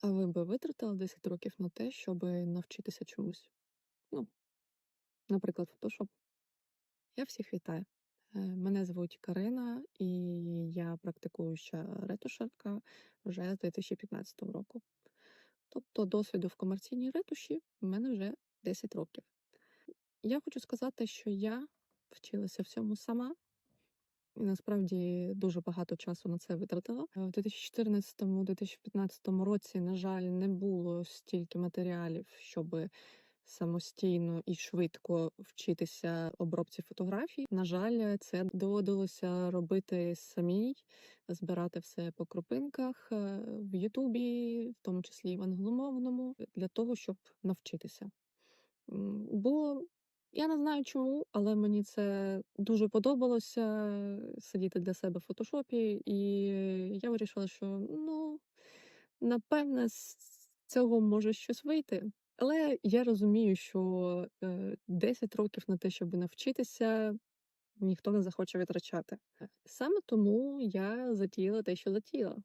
А ви би витратили 10 років на те, щоби навчитися чомусь? Ну, наприклад, фотошоп. Я всіх вітаю. Е, Мене звуть Карина, і я практикуюча ретушерка вже з 2015 року. Тобто досвіду в комерційній ретуші в мене вже 10 років. Я хочу сказати, що я вчилася всьому сама. І насправді дуже багато часу на це витратила. Е, В 2014-2015 році, на жаль, не було стільки матеріалів, щоб самостійно і швидко вчитися обробці фотографій. На жаль, це доводилося робити самій, збирати все по крупинках е, в Ютубі, в тому числі в англомовному, для того, щоб навчитися. Бо я не знаю чому, але мені це дуже подобалося е, сидіти для себе в фотошопі, і я вирішила, що ну, напевне, з цього може щось вийти. Але я розумію, що е, 10 років на те, щоб навчитися, ніхто не захоче витрачати. Саме тому я затіяла те, що затіяла.